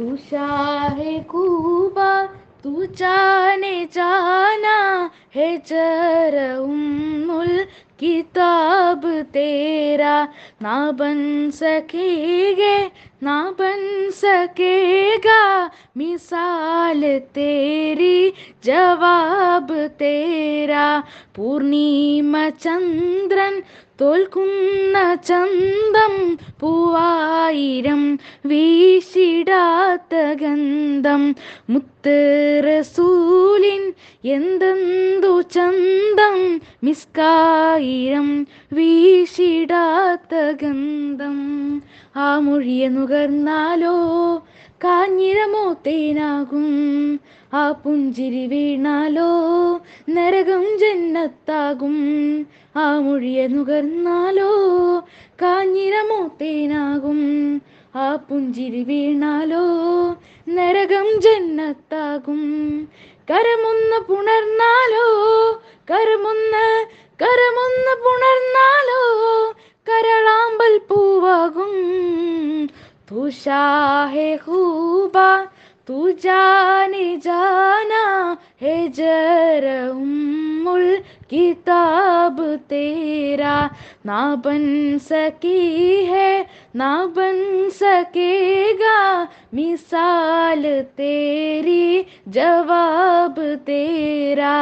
तू शाहे खूबा तू जाने जाना है जर उम्मुल किताब तेरा ना बन सकेगे ना बन सकेगा मिसाल तेरी ജവാബ് തേരാ പൂർണിമ ചന്ദ്രൻ തോൽക്കുന്ന ചന്തം പൂവായിരം വീശിടാത്ത ഗന്ധം മുത്ത് റസൂലിൻ എന്തെന്തു ചന്തം മിസ്കായിരം വീശിടാത്ത ഗന്ധം. ആ മൊഴിയെ നുകർന്നാലോ കാഞ്ഞിരമോ തേനാകും. ആ പുഞ്ചിരി വീണാലോ നരകം ജന്നത്താകും. ആ മൊഴിയെ നുകർന്നാലോ കാഞ്ഞിരമോ തേനാകും. ആ പുഞ്ചിരി വീണാലോ നരകം ജന്നത്താകും. കരമൊന്ന് പുണർന്നാലോ? കരമൊന്ന് കരമൊന്ന് പുണർന്നാലോ? കരളാമ്പൽ പൂവാകും. തുഷാഹേ തുജാനി ജാന ഹേ ജരവും. किताब तेरा। ना बन सकी है ना बन सकेगा मिसाल तेरी जवाब तेरा।